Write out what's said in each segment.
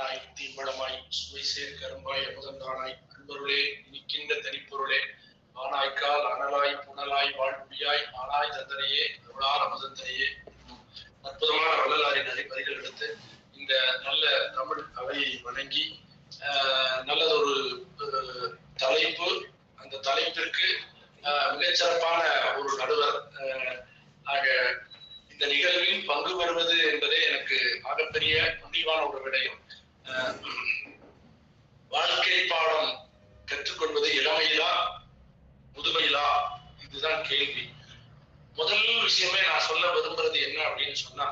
தீபடமாய் சுவை சேர் கரும்பாய் அமுதந்தானாய் அன்பருளே நிற்கின்ற தனிப்பொருளே. ஆனாய்க்கால் அனலாய் புனலாய் வாழ்வியாய் ஆனாய் தந்தனையே அருளால் அமுதந்தனையே அற்புதமான வள்ளலாரின் வரிகள் எடுத்து இந்த நல்ல தமிழ் அவையை வணங்கி நல்லதொரு தலைப்பு. அந்த தலைப்பிற்கு மிகச்சிறப்பான ஒரு நடுவர் ஆக இந்த நிகழ்வில் பங்கு பெறுவது என்பதே எனக்கு ஆகப்பெரிய முடிவான ஒரு விடயம். வாழ்க்கை பாடம் கற்றுக்கொள்வது இளமையிலா முதுமையிலா? இதுதான் கேள்வி. முதல் விஷயமே நான் சொல்ல விரும்புறது என்ன அப்படின்னு சொன்னா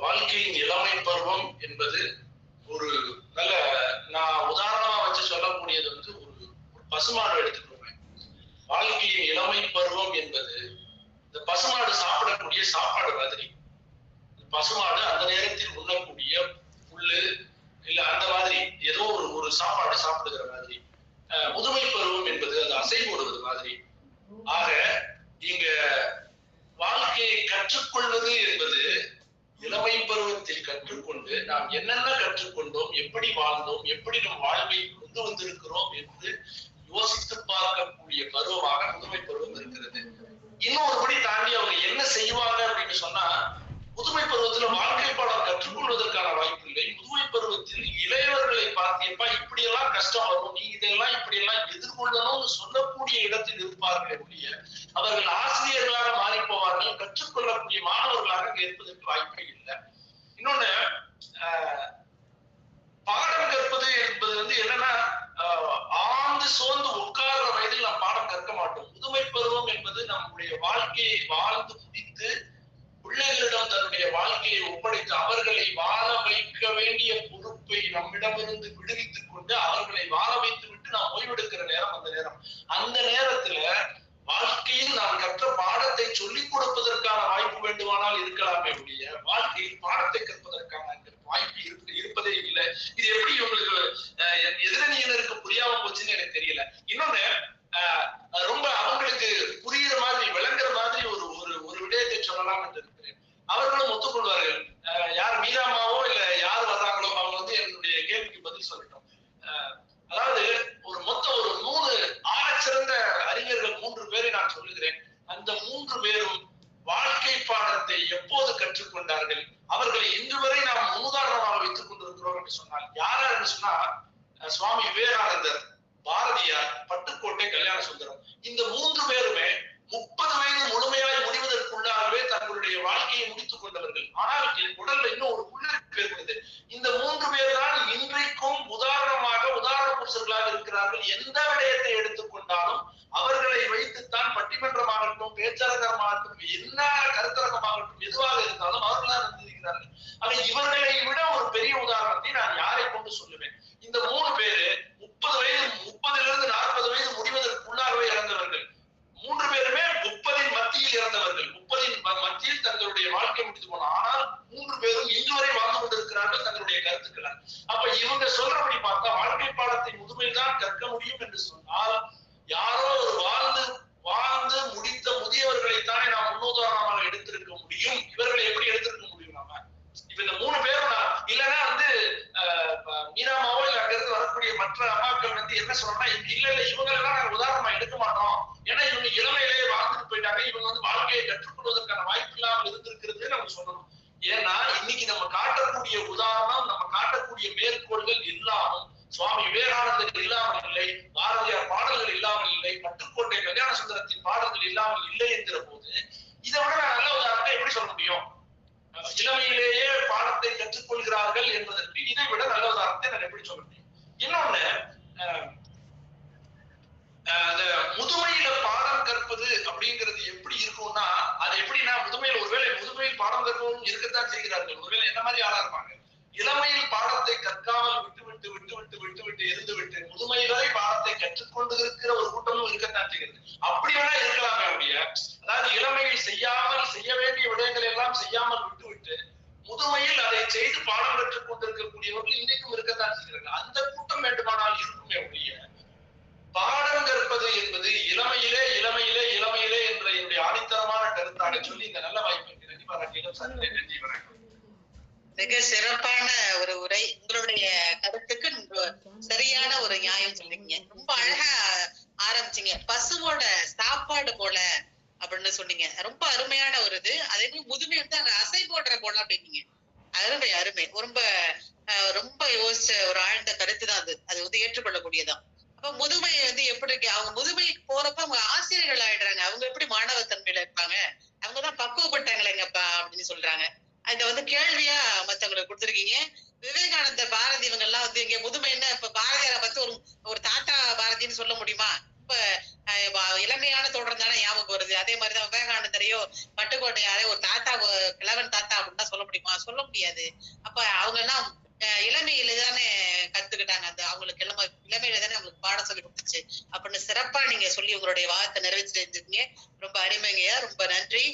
வாழ்க்கையின் இளமை பருவம் என்பது ஒரு நல்ல நான் உதாரணமா வச்சு சொல்லக்கூடியது வந்து ஒரு ஒரு பசுமாடு எடுத்துக்கோங்க வாழ்க்கையின் இளமை பருவம் என்பது இந்த பசுமாடு சாப்பிடக்கூடிய சாப்பாடு மாதிரி. இந்த பசுமாடு அந்த நேரத்தில் உண்ணக்கூடிய புல்லு இல்ல அந்த மாதிரி ஏதோ ஒரு ஒரு சாப்பாடு சாப்பிடுகிற மாதிரி. முதுமை பருவம் என்பது அது அசை போடுவது மாதிரி. ஆக இங்க வாழ்க்கையை கற்றுக்கொள்வது என்பது இளமை பருவத்தில் கற்றுக்கொண்டு நாம் என்னென்ன கற்றுக்கொண்டோம் எப்படி வாழ்ந்தோம் எப்படி நம் வாழ்வை கொண்டு வந்திருக்கிறோம் என்று யோசித்து பார்க்கக்கூடிய பருவமாக முதுமை பருவம் இருக்கிறது. இன்னும் ஒருபடி தாண்டி அவங்க என்ன செய்வாங்க அப்படின்னு சொன்னா முதுமை பருவத்துல வாழ்க்கை பாடம் கற்று கற்றுக்கொள்ளக்கூடிய மாணவர்களாக அங்க இருப்பதற்கு வாய்ப்பே இல்லை. இன்னொன்னு பாடம் கற்பது என்பது வந்து என்னன்னா ஆழ்ந்து சோர்ந்து உட்கார்ற வயதில் நாம் பாடம் கற்க மாட்டோம். முதுமை பருவம் என்பது நம்முடைய வாழ்க்கையை வாழ்ந்து முடித்து பிள்ளைகளிடம் தன்னுடைய வாழ்க்கையை ஒப்படைத்து அவர்களை வாழ வைக்க வேண்டிய பொறுப்பை நம்மிடமிருந்து விடுவித்துக் விடயத்தை சொல்லலாம் இருக்கிறேன் அவர்களும் ஒத்துக்கொள்வார்கள். யார் மீராமாவோ இல்ல யார் வர்றாங்களோ அவங்க வந்து என்னுடைய கேள்விக்கு பதில் சொல்லட்டும். அதாவது ஒரு மொத்தம் ஒரு மூணு ஆகச்சிறந்த அறிஞர்கள் மூன்று பேரை நான் சொல்லுகிறேன். அந்த மூன்று பேரும் வாழ்க்கை பாடத்தை எப்போது கற்றுக்கொண்டார்கள்? அவர்களை இன்று வரை நாம் முன்னுதாரணமாக வைத்துக் கொண்டிருக்கிறோம் என்று சொன்னால் யாரா என்று சொன்னா சுவாமி விவேகானந்தர் பாரதியார் பட்டுக்கோட்டை கல்யாண சுந்தரம். இந்த மூன்று பேருமே முப்பது வயது முழுமையாய் முடிவதற்குள்ளாகவே தங்களுடைய வாழ்க்கையை முடித்துக் கொண்டவர்கள். ஆனால் என் உடல்ல இன்னும் ஒரு உள்ளிருப்பு இருக்கிறது இந்த மூன்று பேர் தான் இன்றைக்கும் உதாரணமாக உதாரண புருஷர்களாக இருக்கிறார்கள். எந்த விடயத்தை எடுத்துக்கொண்டாலும் அவர்களை வைத்துத்தான் பட்டிமன்றமாகட்டும் பேச்சரங்கமாகட்டும் என்ன கருத்தரங்கமாகட்டும் எதுவாக இருந்தாலும் அவர்களாக இருந்திருக்கிறார்கள் ஆனா இவர்களை விட ஒரு பெரிய உதாரணத்தை நான் யாரை கொண்டு சொல்லுவேன்? இந்த மூணு பேரு முப்பது வயது முப்பதுல இருந்து நாற்பது வயது முடிவதற்குள்ளாகவே இறந்தவர்கள் மூன்று பேருமே முப்பதின் மத்தியில் இறந்தவர்கள் முப்பதின் ம- மத்தியில் தங்களுடைய வாழ்க்கை முடித்து போன ஆனால் மூன்று பேரும் இன்று வரை வாழ்ந்து கொண்டிருக்கிறார்கள் தங்களுடைய கருத்துக்களால் அப்ப இவங்க சொல்றபடி பார்த்தா வாழ்க்கை பாடத்தை முதுமையில் தான் கற்க முடியும் என்று சொன்னால் யாரோ ஒரு வாழ்ந்து வாழ்ந்து முடித்த முதியவர்களைத்தானே நாம் முன்னுதாரணமாக எடுத்திருக்க முடியும். இவர்களை எப்படி எடுத்திருக்க முடியும் நாம? இப்ப இந்த மூணு பேரும் நான் இல்லைன்னா வந்து மீனாமாவோ இல்ல அங்க இருந்து வரக்கூடிய மற்ற அம்மாக்கள் வந்து என்ன சொல்றோம்னா இங்க இல்ல இல்ல இவங்களெல்லாம் நாங்க உதாரணமா எடுக்க மாட்டோம். ஏன்னா இவங்க இளமையிலேயே வாழ்ந்துட்டு போயிட்டாங்க. இவங்க வந்து வாழ்க்கையை கற்றுக்கொள்வதற்கான வாய்ப்பு இல்லாமல் இருந்திருக்கிறது நம்ம சொல்லணும். ஏன்னா இன்னைக்கு நம்ம காட்டக்கூடிய உதாரணம் நம்ம காட்டக்கூடிய மேற்கோள்கள் இல்லாமல் சுவாமி விவேகானந்தர் இல்லாமல் இல்லை பாரதியார் பாடல்கள் இல்லாமல் இல்லை பட்டுக்கோட்டை கல்யாண சுந்தரத்தின் பாடல்கள் இல்லாமல் இல்லை என்கிற போது இதை விட நல்ல உதாரணத்தை எப்படி சொல்ல முடியும்? இளமையிலேயே பாடத்தை கற்றுக்கொள்கிறார்கள் என்பதற்கு இதை விட நல்ல உதாரணத்தை நான் எப்படி சொல்ல முடியும்? இன்னொன்னு அஹ், அஹ், அந்த முதுமையில பாடம் கற்பது அப்படிங்கிறது எப்படி இருக்கும்னா அது எப்படின்னா முதுமையில் ஒருவேளை முதுமையில் பாடம் கற்பவரும் இருக்கத்தான் செய்கிறார்கள். ஒருவேளை என்ன மாதிரி ஆளா இருப்பாங்க? இளமையில் பாடத்தை கற்காமல் விட்டு விட்டு விட்டு விட்டு விட்டு விட்டு இருந்து விட்டு முதுமை வரை பாடத்தை கற்றுக்கொண்டு இருக்கிற ஒரு கூட்டமும் இருக்கத்தான் செய்கிறது. அப்படி வேணா இருக்கலாமே அப்படியே அதாவது இளமையில் செய்யாமல் செய்ய வேண்டிய விடயங்கள் எல்லாம் செய்யாமல் மிக சிறப்பான ஒரு உரை. உங்களுடைய கருத்துக்கு சரியான ஒரு நியாயம் சொன்னீங்க ரொம்ப அழகா ஆரம்பிச்சீங்க. பசுவோட சாப்பாடு போல அப்படின்னு சொன்னீங்க. ரொம்ப அருமையான ஒரு இது. அதே மாதிரி முதுமை வந்து அந்த அசை போடுற போல அப்படின்னீங்க. அருமை அருமை. ரொம்ப ரொம்ப யோசிச்ச ஒரு ஆழ்ந்த கருத்து தான் அது. அது வந்து ஏற்றுக்கொள்ளக்கூடியதான் அப்ப முதுமை வந்து எப்படி இருக்கு? அவங்க முதுமைக்கு போறப்ப அவங்க ஆசிரியர்கள் ஆயிடுறாங்க. அவங்க எப்படி மாணவ தன்மையில இருப்பாங்க? அவங்கதான் பக்குவப்பட்டாங்களேங்கப்பா அப்படின்னு சொல்றாங்க. இத வந்து கேள்வியா மத்தவங்களுக்கு கொடுத்துருக்கீங்க. விவேகானந்த பாரதி இவங்க எல்லாம் வந்து இங்க முதுமைன்னா இப்ப பாரதியாரை பத்தி ஒரு ஒரு தாத்தா பாரதின்னு சொல்ல முடியுமா? இப்ப இளமையான தோற்றம் தானே ஞாபகம் வருது. அதே மாதிரிதான் விவேகானந்தரையோ பட்டுக்கோட்டையாரையோ ஒரு தாத்தா கிழவன் தாத்தா அப்படின்னு தான் சொல்ல முடியுமா? சொல்ல முடியாது. அப்ப அவங்க எல்லாம் அஹ், இளமையில தானே கத்துக்கிட்டாங்க. அந்த அவங்களுக்கு இளமை இளமையில தானே அவங்களுக்கு பாடம் சொல்லி கொடுத்துச்சு. அப்படின்னு சிறப்பா நீங்க சொல்லி உங்களுடைய வாதத்தை நிறைவேற்றிருந்தீங்க ரொம்ப அருமைங்கய்யா ரொம்ப நன்றி.